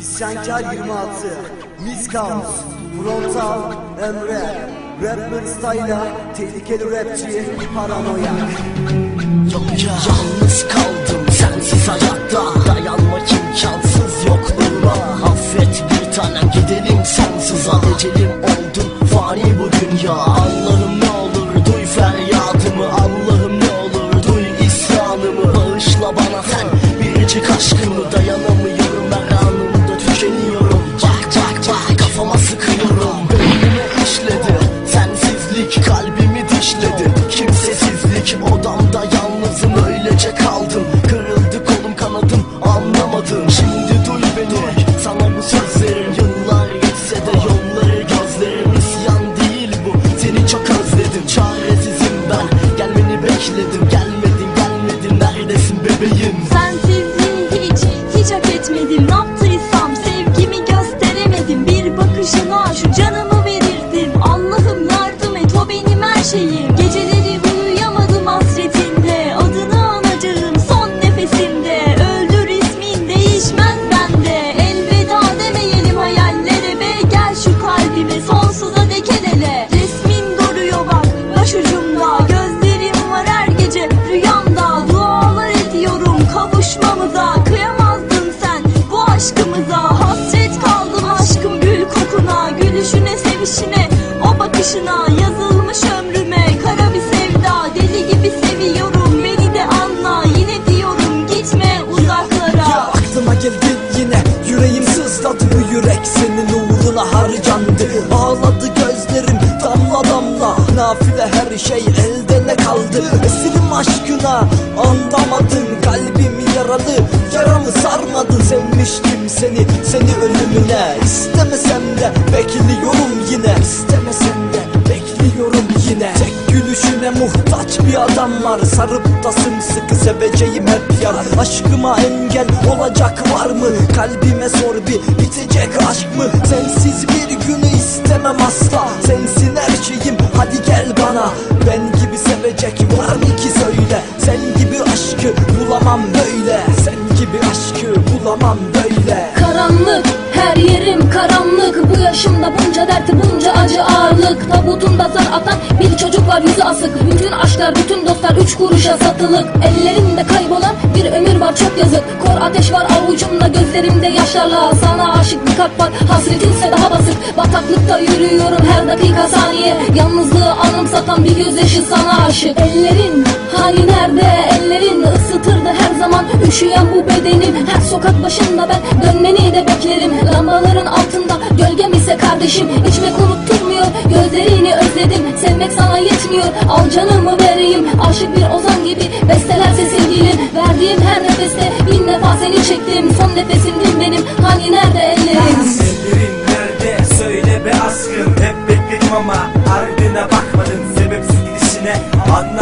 İsyankar 26 Miskaus Frontal Emre Rapper style'a Tehlikeli rapçi Paranoyak Yalnız kaldım sensiz hayatta. Dayanmak imkansız yokluğuna Affet bir tanem gidelim sensiz Ecelim oldum fani bu dünya. Allah'ım ne olur duy feryadımı. Allah'ım ne olur duy isyanımı. Bağışla bana sen biricik aşkımı şey elde ne kaldı. Esirim aşkına anlamadın. Kalbim yaralı yaramı sarmadın Sevmiştim seni seni ölümüne. İstemesem de bekliyorum yine. İstemesem de bekliyorum yine. Tek gülüşüne muhtaç bir adam var. Sarıp da sımsıkı seveceğim hep yar. Aşkıma engel olacak var mı? Kalbime sor bir bitecek aşk mı? Sensiz bir günü istemem asla. Sensin acı ağırlık Tabutunda zar atan bir çocuk var yüzü asık. Bütün aşklar bütün dostlar üç kuruşa satılık. Ellerinde kaybolan bir ömür var çok yazık. Kor ateş var avucumda gözlerimde yaşlarla Sana aşık bir kalp var hasretinse daha basık Bataklıkta yürüyorum her dakika saniye. Yalnızlığı anımsatan bir gözyaşı sana aşık. Ellerin hani nerede? Ellerin ısıtırdı her zaman. Üşüyen bu bedenim her sokak başında ben dönmeni de beklerim. Lambaların altında gölgem ise kardeşim. İçmek unutturmuyor yetmiyor al canımı vereyim. Aşık bir ozan gibi bestelerse sevgilim. Verdiğim her nefeste bin defa seni çektim. Son nefesimdin benim. Hani nerede ellerin Ellerin nerede? Söyle be aşkım. Hep bekledim ama ardına bakmadım Sebepsiz gidişine anlam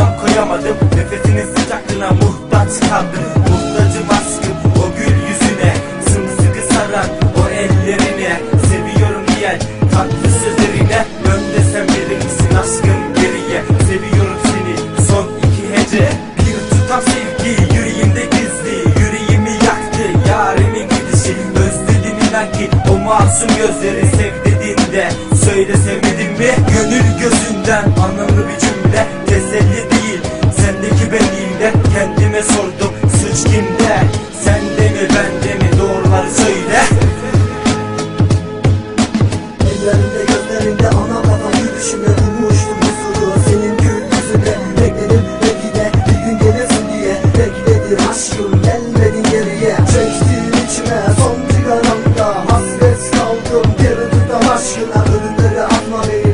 masum gözleri sev dediğinde Söyle sevmedin mi? Gönül gözünden anlamlı bir cümle Teselli değil sendeki benliğimde Kendime sordum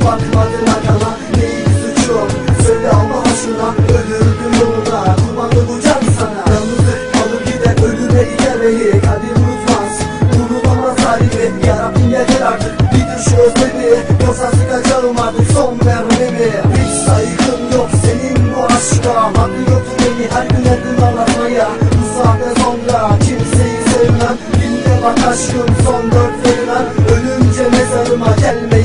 bakmadın arkana Neydi suçum söyle Allah aşkına. Ölürdüm yoluna kurbanlı bu can sana. Yalnızlık gider ölüme gider beni Kalbim unutmaz. Unutamaz halimi Yarabbim yeter artık. Bitir şu özlemi. Yoksa sıkacağım artık son mermimi. Hiç saygım yok senin bu aşka. Hakkı yoktu beni her gün her gün anlatmaya. Bu saatten kimseyi sevmem. Dinle bak aşkım son dört vermem Ölünce mezarıma gelme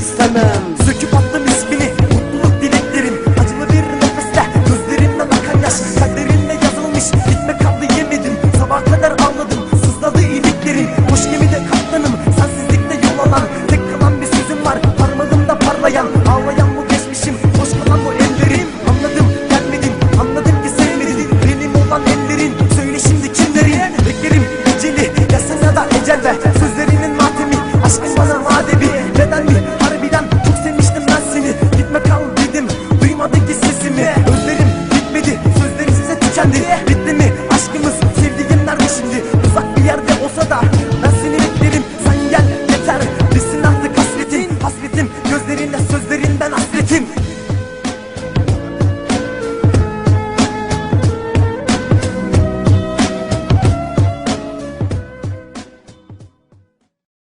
tükendi Bitti mi? Aşkımız sevdiğim nerede şimdi? Uzak bir yerde olsa da ben seni beklerim. Sen gel yeter. Bitsin artık hasretin Hasretim. Gözlerinden sözlerinden hasretim.